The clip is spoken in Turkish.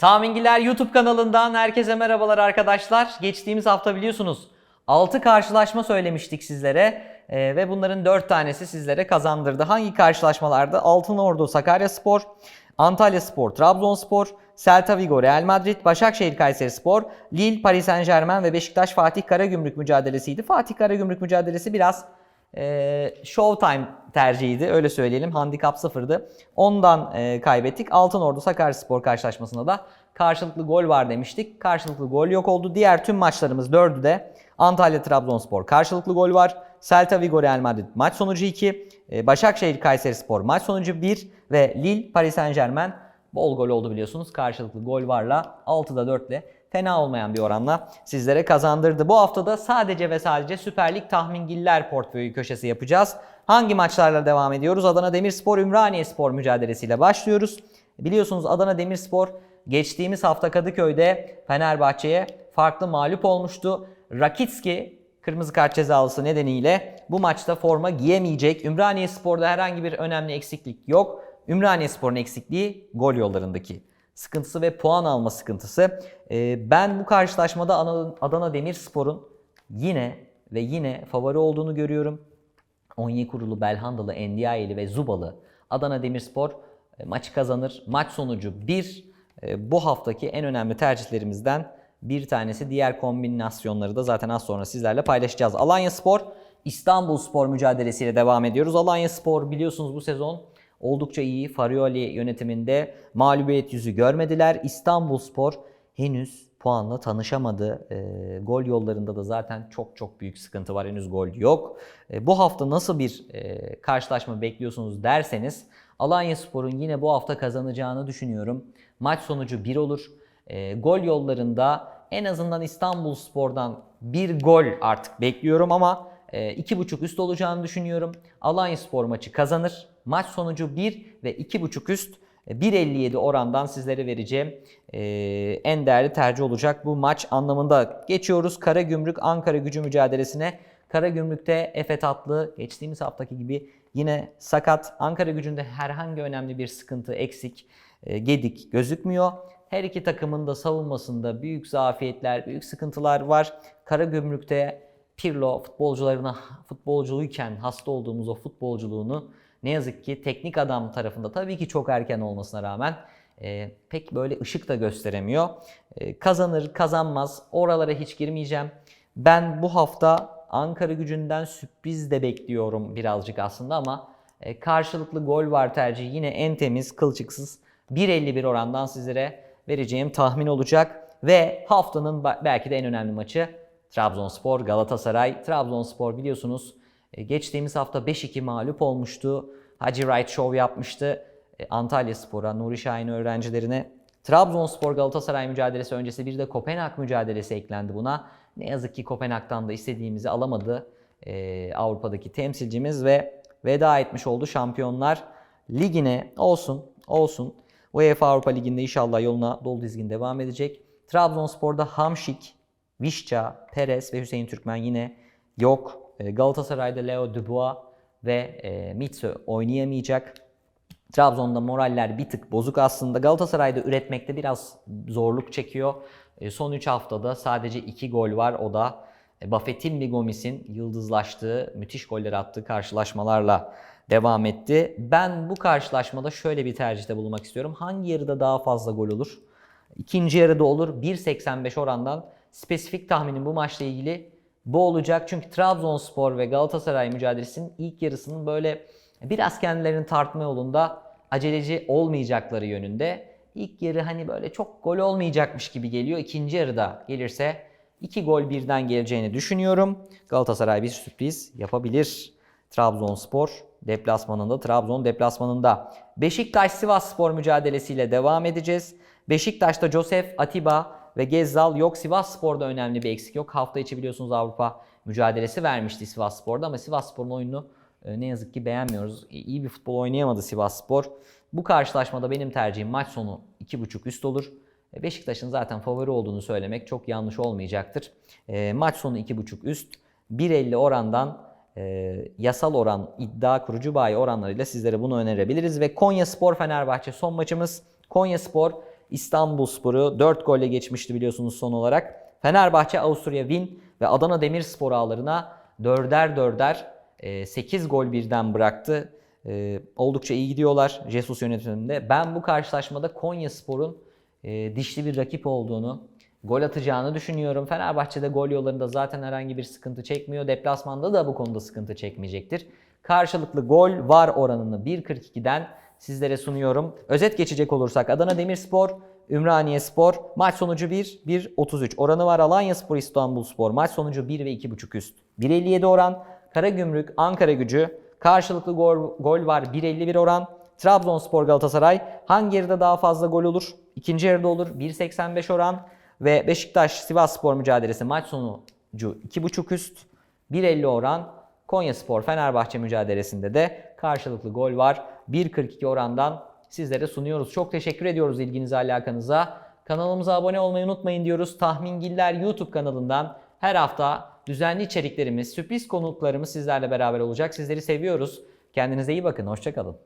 Tahmingiler YouTube kanalından herkese merhabalar arkadaşlar. Geçtiğimiz hafta biliyorsunuz 6 karşılaşma söylemiştik sizlere Ee, ve bunların 4 tanesi sizlere kazandırdı. Hangi karşılaşmalarda? Altınordu Sakaryaspor, Antalyaspor, Trabzonspor, Celta Vigo, Real Madrid, Başakşehir Kayserispor, Lille, Paris Saint Germain ve Beşiktaş Fatih Karagümrük mücadelesiydi. Fatih Karagümrük mücadelesi biraz e, Showtime tercihiydi öyle söyleyelim. Handikap sıfırdı. Ondan e, kaybettik. Altınordu Sakaryaspor karşılaşmasında da karşılıklı gol var demiştik. Karşılıklı gol yok oldu. Diğer tüm maçlarımız dördü de Antalya Trabzonspor karşılıklı gol var. Celta Vigo Real Madrid maç sonucu 2. e, Başakşehir Kayserispor maç sonucu 1 ve Lille Paris Saint Germain bol gol oldu biliyorsunuz. Karşılıklı gol varla 6'da 4 ile fena olmayan bir oranla sizlere kazandırdı. Bu haftada sadece ve sadece Süper Lig tahmingiller portföyü köşesi yapacağız. Hangi maçlarla devam ediyoruz? Adana Demirspor Ümraniye Spor mücadelesiyle başlıyoruz. Biliyorsunuz Adana Demirspor geçtiğimiz hafta Kadıköy'de Fenerbahçe'ye farklı mağlup olmuştu. Rakitski kırmızı kart cezalısı nedeniyle bu maçta forma giyemeyecek. Ümraniye Spor'da herhangi bir önemli eksiklik yok. Ümraniye Spor'un eksikliği gol yollarındaki sıkıntısı ve puan alma sıkıntısı. Ee, ben bu karşılaşmada Adana- Demirspor'un yine ve yine favori olduğunu görüyorum. Onyekuru, Belhandalı, Endiayeli ve Zubalı Adana Demirspor e, maçı kazanır. Maç sonucu 1. E, Bu haftaki en önemli tercihlerimizden bir tanesi. Diğer kombinasyonları da zaten az sonra sizlerle paylaşacağız. Alanya Spor, İstanbul Spor mücadelesiyle devam ediyoruz. Alanya Spor biliyorsunuz bu sezon oldukça iyi. Farioli yönetiminde mağlubiyet yüzü görmediler. İstanbul Spor henüz puanla tanışamadı. E, gol yollarında da zaten çok çok büyük sıkıntı var. Henüz gol yok. E, bu hafta nasıl bir e, karşılaşma bekliyorsunuz derseniz Alanya Spor'un yine bu hafta kazanacağını düşünüyorum. Maç sonucu 1 olur. E, gol yollarında en azından İstanbul Spor'dan bir gol artık bekliyorum ama e, 2.5 üst olacağını düşünüyorum. Alanya Spor maçı kazanır. Maç sonucu 1 ve 2.5 üst. E, 1.57 orandan sizlere vereceğim e, en değerli tercih olacak bu maç anlamında. Geçiyoruz Karagümrük Ankara gücü mücadelesine. Karagümrük'te Efe Tatlı geçtiğimiz haftaki gibi yine sakat. Ankara gücünde herhangi önemli bir sıkıntı, eksik, e, gedik gözükmüyor. Her iki takımın da savunmasında büyük zafiyetler, büyük sıkıntılar var. Karagümrük'te Pirlo futbolcularına futbolculuyken hasta olduğumuz o futbolculuğunu ne yazık ki teknik adam tarafında tabii ki çok erken olmasına rağmen e, pek böyle ışık da gösteremiyor. E, kazanır, kazanmaz oralara hiç girmeyeceğim. Ben bu hafta Ankara gücünden sürpriz de bekliyorum birazcık aslında ama e, karşılıklı gol var tercihi yine en temiz, kılçıksız 1.51 orandan sizlere vereceğim tahmin olacak. Ve haftanın belki de en önemli maçı Trabzonspor Galatasaray. Trabzonspor biliyorsunuz geçtiğimiz hafta 5-2 mağlup olmuştu. Hacı Wright Show yapmıştı. E, Antalya Spor'a, Nuri Şahin öğrencilerine. Trabzonspor Galatasaray mücadelesi öncesi bir de Kopenhag mücadelesi eklendi buna. Ne yazık ki Kopenhag'dan da istediğimizi alamadı e, Avrupa'daki temsilcimiz ve veda etmiş oldu Şampiyonlar Ligi'ne. Olsun, olsun. UEFA Avrupa Ligi'nde inşallah yoluna dolu dizgin devam edecek. Trabzonspor'da Hamşik, Vişça, Perez ve Hüseyin Türkmen yine yok. E, Galatasaray'da Leo Dubois ve e, Mitsu oynayamayacak. Trabzon'da moraller bir tık bozuk aslında. Galatasaray'da üretmekte biraz zorluk çekiyor. E, Son 3 haftada sadece 2 gol var. O da e, Buffett'in Gomis'in yıldızlaştığı, müthiş goller attığı karşılaşmalarla devam etti. Ben bu karşılaşmada şöyle bir tercihte bulunmak istiyorum. Hangi yarıda daha fazla gol olur? İkinci yarıda olur. 1.85 orandan spesifik tahminim bu maçla ilgili bu olacak. Çünkü Trabzonspor ve Galatasaray mücadelesinin ilk yarısının böyle biraz kendilerini tartma yolunda aceleci olmayacakları yönünde. İlk yarı hani böyle çok gol olmayacakmış gibi geliyor. İkinci yarıda gelirse iki gol birden geleceğini düşünüyorum. Galatasaray bir sürpriz yapabilir. Trabzonspor deplasmanında, Trabzon deplasmanında. Beşiktaş Sivas Spor mücadelesiyle devam edeceğiz. Beşiktaş'ta Josef, Atiba ve Gezzal yok. Sivas Spor'da önemli bir eksik yok. Hafta içi biliyorsunuz Avrupa mücadelesi vermişti Sivas Spor'da ama Sivas Spor'un oyununu e, ne yazık ki beğenmiyoruz. İyi bir futbol oynayamadı Sivas Spor. Bu karşılaşmada benim tercihim maç sonu 2.5 üst olur. E, Beşiktaş'ın zaten favori olduğunu söylemek çok yanlış olmayacaktır. E, maç sonu 2.5 üst. 1.50 orandan e, yasal oran, iddia kurucu bayi oranlarıyla sizlere bunu önerebiliriz. Ve Konya Spor Fenerbahçe son maçımız. Konya Spor İstanbul Spor'u 4 golle geçmişti biliyorsunuz son olarak. Fenerbahçe Avusturya Wien ve Adana Demirspor ağlarına dörder dörder 8 gol birden bıraktı. E, oldukça iyi gidiyorlar Jesus yönetiminde. Ben bu karşılaşmada Konya Spor'un e, dişli bir rakip olduğunu, gol atacağını düşünüyorum. Fenerbahçe'de gol yollarında zaten herhangi bir sıkıntı çekmiyor. Deplasmanda da bu konuda sıkıntı çekmeyecektir. Karşılıklı gol var oranını 1.42'den sizlere sunuyorum. Özet geçecek olursak Adana Demirspor, Ümraniye Spor maç sonucu 1, 1.33 oranı var. Alanya Spor, İstanbul Spor maç sonucu 1 ve 2.5 üst. 1.57 oran. Karagümrük, Ankara gücü karşılıklı gol, gol var 1.51 oran. Trabzonspor Galatasaray hangi yarıda daha fazla gol olur? İkinci yarıda olur 1.85 oran ve Beşiktaş Sivas Spor mücadelesi maç sonucu 2.5 üst 1.50 oran. Konya Spor Fenerbahçe mücadelesinde de karşılıklı gol var 1.42 orandan sizlere sunuyoruz. Çok teşekkür ediyoruz ilginize alakanıza. Kanalımıza abone olmayı unutmayın diyoruz. Tahmingiller YouTube kanalından her hafta düzenli içeriklerimiz, sürpriz konuklarımız sizlerle beraber olacak. Sizleri seviyoruz. Kendinize iyi bakın. Hoşçakalın.